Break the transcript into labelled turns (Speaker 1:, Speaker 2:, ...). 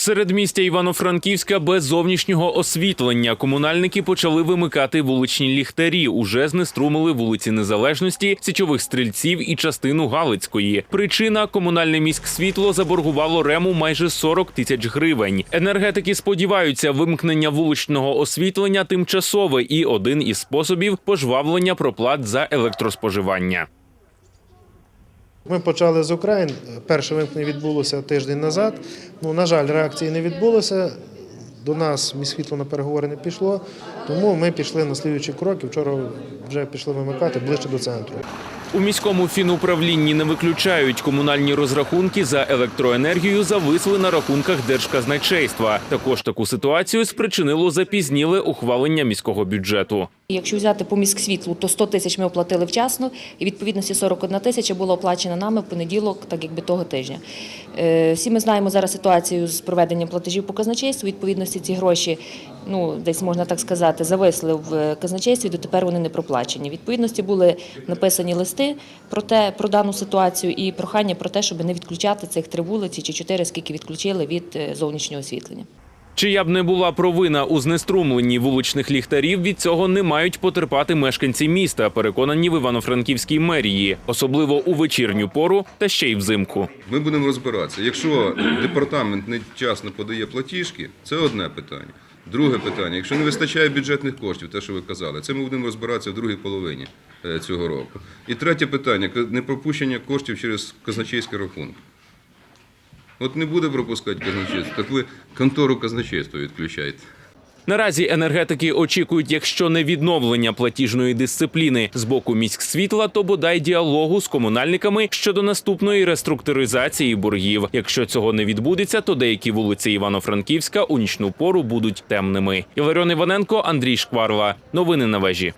Speaker 1: Середмістя Івано-Франківська без зовнішнього освітлення комунальники почали вимикати вуличні ліхтарі. Уже знеструмили вулиці Незалежності, січових стрільців і частину Галицької. Причина комунальне міськсвітло заборгувало рему майже 40 тисяч гривень. Енергетики сподіваються, вимкнення вуличного освітлення тимчасове і один із способів пожвавлення проплат за електроспоживання.
Speaker 2: Ми почали з України. Перше вимкнення відбулося тиждень назад. Ну, на жаль, реакції не відбулося. До нас міськвітло на переговори не пішло, тому ми пішли на слідуючі кроки. Вчора вже пішли вимикати ближче до центру.
Speaker 1: У міському фінуправлінні не виключають комунальні розрахунки за електроенергію зависли на рахунках держказначейства. Також таку ситуацію спричинило запізніле ухвалення міського бюджету.
Speaker 3: Якщо взяти по міськсвітлу, то 100 тисяч ми оплатили вчасно, і відповідності 41 тисяча було оплачено нами в понеділок, так якби того тижня. Е, Всі ми знаємо зараз ситуацію з проведенням платежів по казначейству. Відповідності ці гроші, ну десь можна так сказати, зависли в казначействі, дотепер вони не проплачені. Відповідності були написані листи про те, про дану ситуацію і прохання про те, щоб не відключати цих три вулиці чи чотири, скільки відключили від е, зовнішнього освітлення.
Speaker 1: Чия б не була провина у знеструмленні вуличних ліхтарів, від цього не мають потерпати мешканці міста, переконані в Івано-Франківській мерії, особливо у вечірню пору та ще й взимку.
Speaker 4: Ми будемо розбиратися. Якщо департамент не вчасно подає платіжки, це одне питання. Друге питання, якщо не вистачає бюджетних коштів, те, що ви казали, це ми будемо розбиратися в другій половині е, цього року. І третє питання непропущення коштів через казначейський рахунок. От не буде пропускати казначейство, так ви контору казначейства відключаєте.
Speaker 1: Наразі енергетики очікують, якщо не відновлення платіжної дисципліни з боку міськсвітла, то бодай діалогу з комунальниками щодо наступної реструктуризації боргів. Якщо цього не відбудеться, то деякі вулиці Івано-Франківська у нічну пору будуть темними. Іларіон Іваненко, Андрій Шкварла. Новини на вежі.